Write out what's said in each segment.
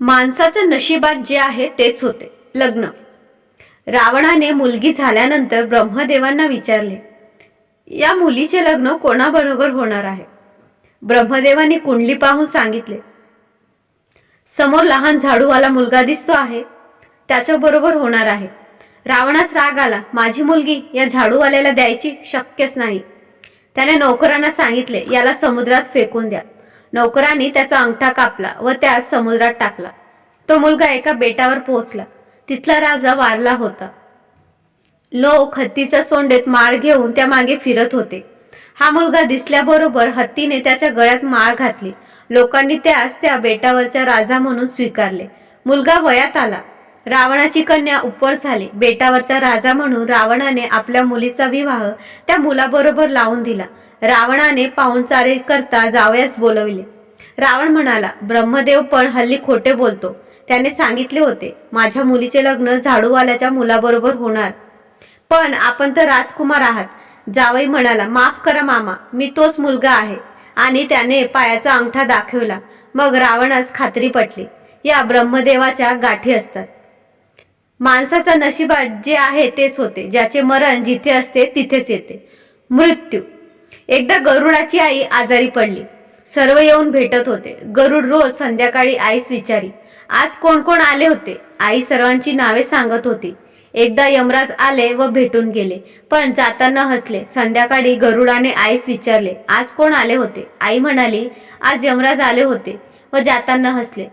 माणसाच्या नशिबात जे आहे तेच होते. लग्न. रावणाने मुलगी झाल्यानंतर ब्रह्मदेवांना विचारले या मुलीचे लग्न कोणाबरोबर होणार आहे? ब्रह्मदेवांनी कुंडली पाहून सांगितले समोर लहान झाडूवाला मुलगा दिसतो आहे. त्याच्याबरोबर होणार आहे. रावणास राग आला. माझी मुलगी या झाडूवाल्याला द्यायची शक्यच नाही. त्याने नोकरांना सांगितले याला समुद्रात फेकून द्या. नौकरांनी त्याचा अंगठा कापला व त्यास समुद्रात टाकला. तो मुलगा एका बेटावर पोहोचला. तिथला राजा वारला होता. लोक हत्तीच्या सोंडेत माळ घेऊन त्या मागे फिरत होते. हा मुलगा दिसल्याबरोबर हत्तीने त्याच्या गळ्यात माळ घातली. लोकांनी त्यास त्या बेटावरच्या राजा म्हणून स्वीकारले. मुलगा वयात आला. रावणाची कन्या उपवर झाली. बेटावरचा राजा म्हणून रावणाने आपल्या मुलीचा विवाह त्या मुलाबरोबर लावून दिला. रावणाने पाहुणचारे करता जावयास बोलविले. रावण म्हणाला ब्रह्मदेव पण हल्ली खोटे बोलतो. त्याने सांगितले होते माझ्या मुलीचे लग्न झाडूवाल्याच्या मुलाबरोबर होणार. पण आपण तर राजकुमार आहात. जावई म्हणाला माफ करा मामा मी तोच मुलगा आहे. आणि त्याने पायाचा अंगठा दाखवला. मग रावणास खात्री पटली. या ब्रह्मदेवाच्या गाठी असतात. माणसाचा नशिबात जे आहे तेच होते. ज्याचे मरण जिथे असते तिथेच येते. मृत्यू. एकदा गरुडाची आई आजारी पडली. सर्व येऊन भेटत होते. गरुड रोज संध्याकाळी आईस विचारी. आज कोण कोण आले होते? आई सर्वांची नावे सांगत होती. एकदा यमराज आले व भेटून गेले. पण जाताना हसले. संध्याकाळी गरुडाने आईस विचारले आज कोण आले होते? आई म्हणाली आज यमराज आले होते. व जाताना हसले.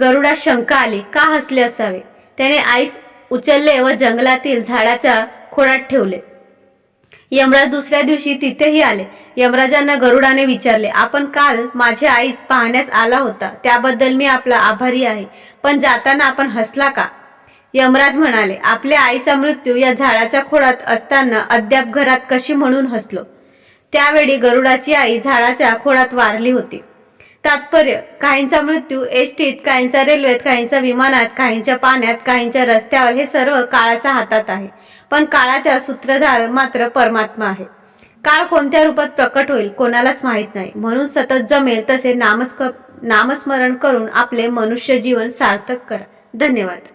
गरुडा शंका आली का हसले असावे? त्याने आईस उचलले व जंगलातील झाडाच्या खोडात ठेवले. यमराज दुसऱ्या दिवशी तिथेही आले. यमराजांना गरुडाने विचारले आपण काल माझ्या आईस पाहण्यास आला होता. त्याबद्दल मी आपला आभारी आहे. पण जाताना आपण हसला का? यमराज म्हणाले आपल्या आईचा मृत्यू या झाडाच्या खोडात असताना अद्याप घरात कशी म्हणून हसलो? त्यावेळी गरुडाची आई झाडाच्या खोडात वारली होती. तात्पर्य काहींचा मृत्यू एसटीत काहींचा रेल्वेत काहींचा विमानात काहींच्या पाण्यात काहींच्या रस्त्यावर हे सर्व काळाच्या हातात आहे. पण काळाच्या सूत्रधार मात्र परमात्मा आहे. काळ कोणत्या रूपात प्रकट होईल कोणालाच माहीत नाही. म्हणून सतत जमेल तसे नामस्क नामस्मरण करून आपले मनुष्य जीवन सार्थक करा. धन्यवाद.